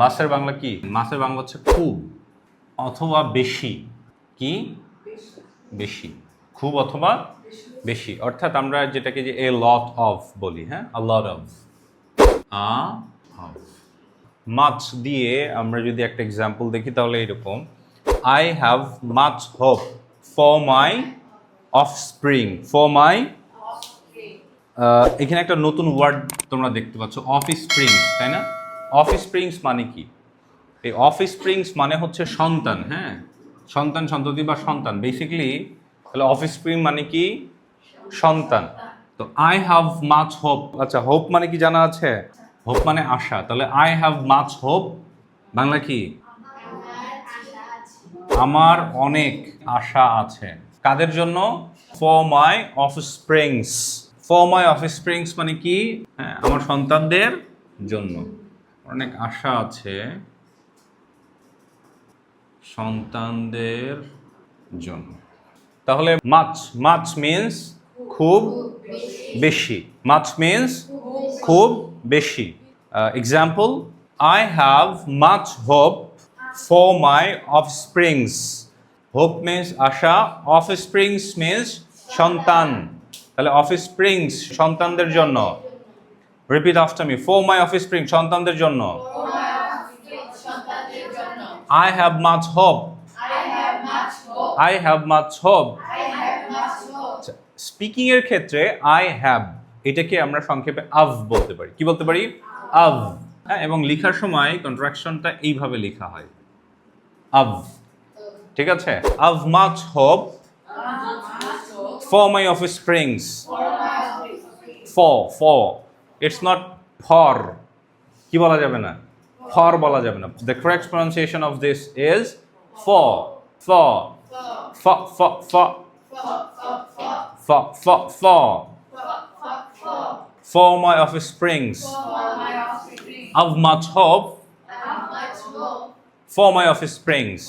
মাসের বাংলা কি? মাসের বাংলা হচ্ছে খুব অথবা বেশি। কি? বেশি। খুব অথবা বেশি। অর্থাৎ আমরা যেটাকে যে এ লট অফ বলি হ্যাঁ? আ লট অফ আ মাছ দিয়ে আমরা যদি একটা এক্সাম্পল দেখি, তাহলে এরকম। I have much hope for my offspring for my এখানে একটা নতুন ওয়ার্ড তোমরা দেখতে পাচ্ছ অফ স্প্রিং তাই না? অফ স্প্রিংস মানে কি? এই অফ স্প্রিংস মানে হচ্ছে সন্তান হ্যাঁ? সন্তান সন্ততি বা সন্তান। বেসিক্যালি তাহলে অফ স্প্রিং মানে কি? সন্তান। তো আই হ্যাভ মাছ হোপ আচ্ছা হোপ মানে কি জানা আছে? হোপ মানে আশা। তাহলে I have much hope Bangla কি? আমার অনেক আশা আছে। কাদের জন্য? For my offspring for my offspring মানে কি? হ্যাঁ, আমার সন্তানদের জন্য। অনেক আশা আছে। সন্তানদের জন্য। তাহলে মাছ মাছ মিন্স খুব বেশি। মাছ মিন্স খুব বেশি। Example I have much hope for my offspring hope means Asha of springs means সন্তান। তাহলে অফ স্প্রিংস সন্তানদের জন্য। Repeat after me for my offspring সন্তানদের জন্য। I have much hope I have much hope speaking এর ক্ষেত্রে I have এটাকে আমরা সংক্ষেপে আভ বলতে পারি। কি বলতে পারি? আভ হ্যাঁ এবং লেখার সময় কন্ট্রাকশনটা এইভাবে লেখা হয়। আভ ঠিক আছে? Have much hope for my offspring for for it's not for কি বলা যাবে না ফর বলা যাবে না the correct pronunciation of this is for for ফ ফ ফ ফ ফ ফ for my offsprings of much hope for my offsprings